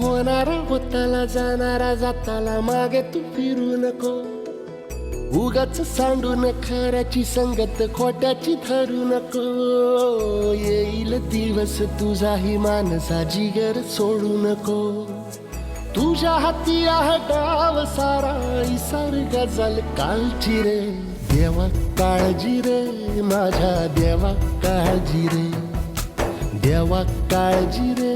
होणारा होताला जाणारा जाताला मागे तू फिरू नको. उगाच सांडून खऱ्याची संगत खोट्याची धरू नको. येईल दिवस तुझाही मानसा जिगर सोडू नको. तुझ्या हाती आहे डाव सारा इसार गजल कालची रे. देवा काळजी रे माझ्या देवा काळजी रे. देवा काळजी रे.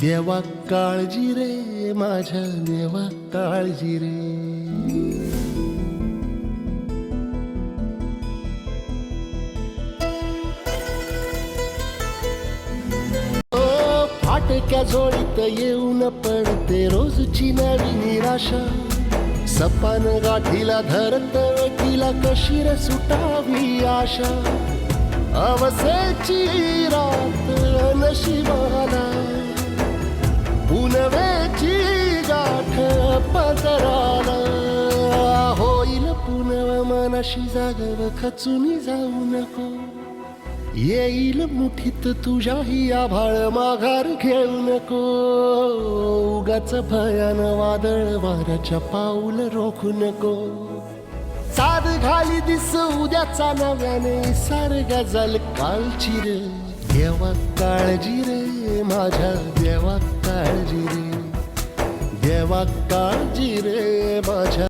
देवा काळजी रे माझ्या देवा काळजी रे. फाटक्या जोडीत येऊन पडते रोजची नवी निराशा. सपान गाठीला धरत वेठीला कशी सुटावी आशा. अवसेची रात नशिबाला पुनव खचून जाऊ नको. येईल मुठीत तुझ्याही आभाळ माघार घेऊ नको. उगाच भयान वादळ वाऱ्याच्या पाऊल रोखू नको. साध घाली दिस उद्याचा नव्याने सार गजल कालची रे. देवा काळजी रे माझ्या देवा काळजी रे. देवा काळजी रे माझ्या